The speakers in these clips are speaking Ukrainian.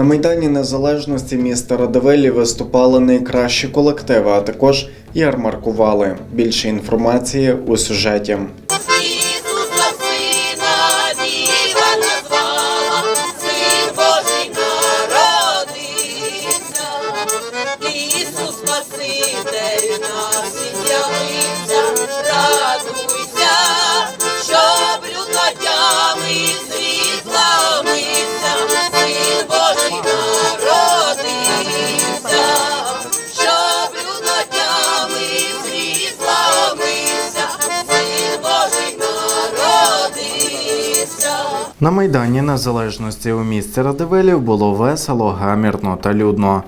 На Майдані Незалежності міста Радивилі виступали найкращі колективи, а також ярмаркували. Більше інформації у сюжеті. На Майдані Незалежності у місті Радивилів було весело, гамірно та людно.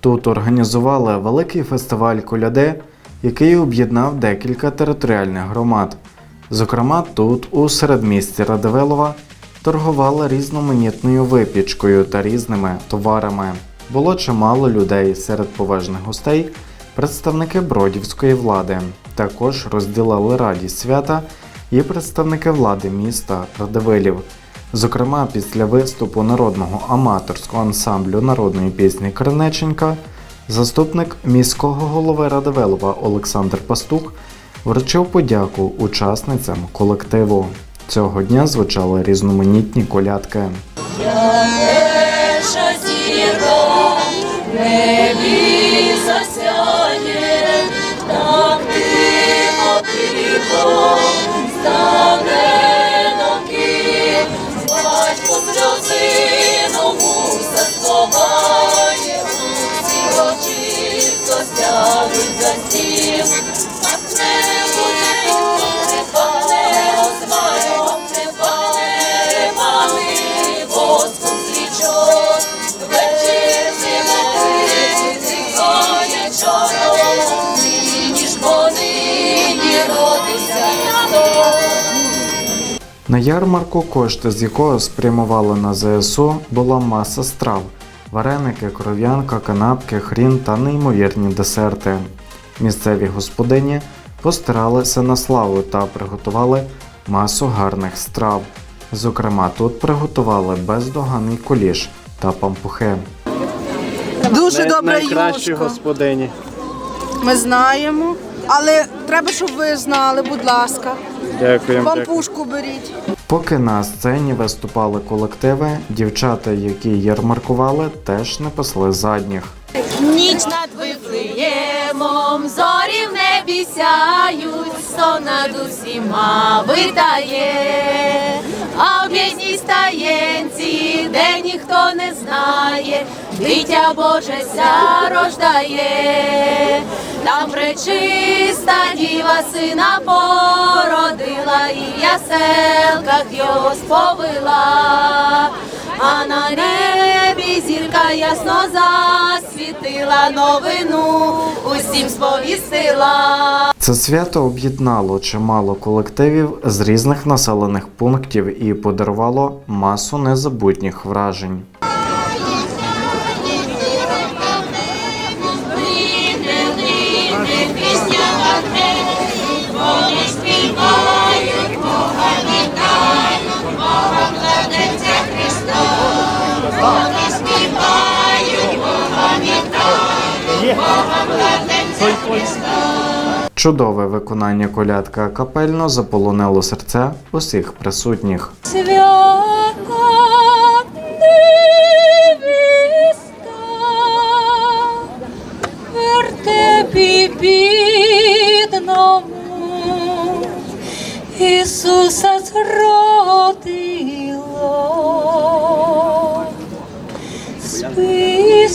Тут організували великий фестиваль коляди, який об'єднав декілька територіальних громад. Зокрема, тут, у середмісті Радивилова, торгували різноманітною випічкою та різними товарами. Було чимало людей серед поважних гостей, представники бродівської влади. Також розділили радість свята і представники влади міста Радивилів. Зокрема, після виступу народного аматорського ансамблю народної пісні Кринеченька, заступник міського голови Радивилова Олександр Пастух вручив подяку учасницям колективу. Цього дня звучали різноманітні колядки. Стягнуть за стіл, а не буде, не пане розмаю, не пане мами, воском свічок, вечір зимовий, зігоє чором, нині ж понині родиться На ярмарку, кошти з якого спрямували на ЗСУ, була маса страв: вареники, кров'янка, канапки, хрін та неймовірні десерти. Місцеві господині постаралися на славу та приготували масу гарних страв. Зокрема, тут приготували бездоганний куліш та пампухи. Дуже добра Найкращі юшка. господині. Ми знаємо. Але треба, щоб ви знали, будь ласка. Дякуємо. дякую. Пампушку беріть. Поки на сцені виступали колективи, дівчата, які ярмаркували, теж не пасли задніх. Ніч над Вифлеємом, зорі в небі сяють, сон над усіма витає, а в бідній стаєнці, де ніхто не знає, дитя Боже ся рождає, там пречиста діва сина породила і в яселках його сповила. А на небі зірка ясно засвітила новину, усім сповістила. Це свято об'єднало чимало колективів з різних населених пунктів і подарувало масу незабутніх вражень. Лине, Чудове виконання колядка капельно заполонило серця усіх присутніх. Ісуса зродило. Спи,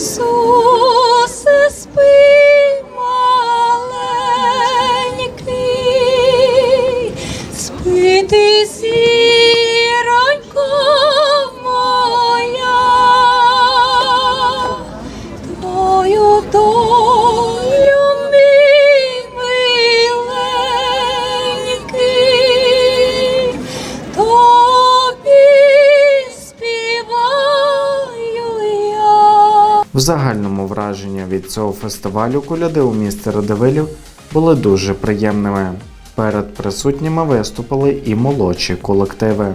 В загальному враження від цього фестивалю коляди у місті Радивилів були дуже приємними. Перед присутніми виступили і молодші колективи.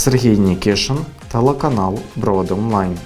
Сергій Нікішин, телеканал Броди Онлайн.